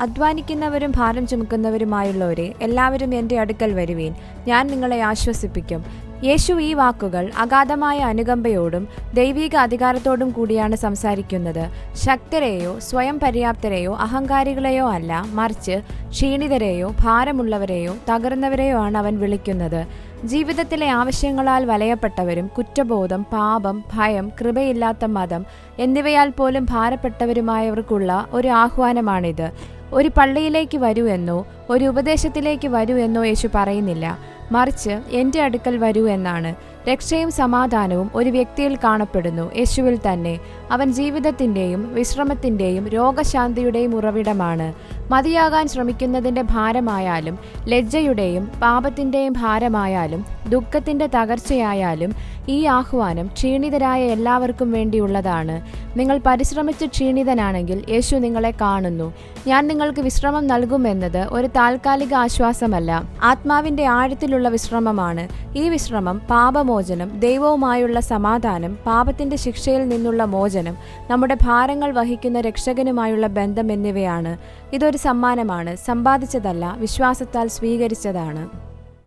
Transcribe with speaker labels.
Speaker 1: അധ്വാനിക്കുന്നവരും ഭാരം ചുമക്കുന്നവരുമായുള്ളവരെ എല്ലാവരും എന്റെ അടുക്കൽ വരുവീൻ. ഞാൻ നിങ്ങളെ ആശ്വസിപ്പിക്കും. യേശു ഈ വാക്കുകൾ അഗാധമായ അനുകമ്പയോടും ദൈവിക അധികാരത്തോടും കൂടിയാണ് സംസാരിക്കുന്നത്. ശക്തരെയോ സ്വയം പര്യാപ്തരെയോ അഹങ്കാരികളെയോ അല്ല മറിച്ച് ക്ഷീണിതരെയോ ഭാരമുള്ളവരെയോ തകർന്നവരെയോ ആണ് അവൻ വിളിക്കുന്നത്. ജീവിതത്തിലെ ആവശ്യങ്ങളാൽ വലയപ്പെട്ടവരും കുറ്റബോധം പാപം ഭയം കൃപയില്ലാത്ത മതം എന്നിവയാൽ പോലും ഭാരപ്പെട്ടവരുമായവർക്കുള്ള ഒരു ആഹ്വാനമാണിത്. ഒരു പള്ളിയിലേക്ക് വരൂ എന്നോ ഒരു ഉപദേശത്തിലേക്ക് വരൂ എന്നോ യേശു പറയുന്നില്ല. മറിച്ച് എന്റെ അടുക്കൽ വരൂ എന്നാണ്. രക്ഷയും സമാധാനവും ഒരു വ്യക്തിയിൽ കാണപ്പെടുന്നു. യേശുവിൽ തന്നെ. അവൻ ജീവിതത്തിന്റെയും വിശ്രമത്തിന്റെയും രോഗശാന്തിയുടെയും ഉറവിടമാണ്. മതിയാകാൻ ശ്രമിക്കുന്നതിന്റെ ഭാരമായാലും ലജ്ജയുടെയും പാപത്തിന്റെയും ഭാരമായാലും ദുഃഖത്തിന്റെ തകർച്ചയായാലും ഈ ആഹ്വാനം ക്ഷീണിതരായ എല്ലാവർക്കും വേണ്ടിയുള്ളതാണ്. നിങ്ങൾ പരിശ്രമിച്ച് ക്ഷീണിതനാണെങ്കിൽ യേശു നിങ്ങളെ കാണുന്നു. ഞാൻ നിങ്ങൾക്ക് വിശ്രമം നൽകുമെന്നത് ഒരു താൽക്കാലിക ആശ്വാസമല്ല. ആത്മാവിന്റെ ആഴത്തിലുള്ള വിശ്രമമാണ്. ഈ വിശ്രമം പാപമോചനം ദൈവവുമായുള്ള സമാധാനം പാപത്തിന്റെ ശിക്ഷയിൽ നിന്നുള്ള മോചനം നമ്മുടെ ഭാരങ്ങൾ വഹിക്കുന്ന രക്ഷകനുമായുള്ള ബന്ധം എന്നിവയാണ്. ഇതൊരു സമ്മാനമാണ്. സമ്പാദിച്ചതല്ല വിശ്വാസത്താൽ സ്വീകരിച്ചതാണ്.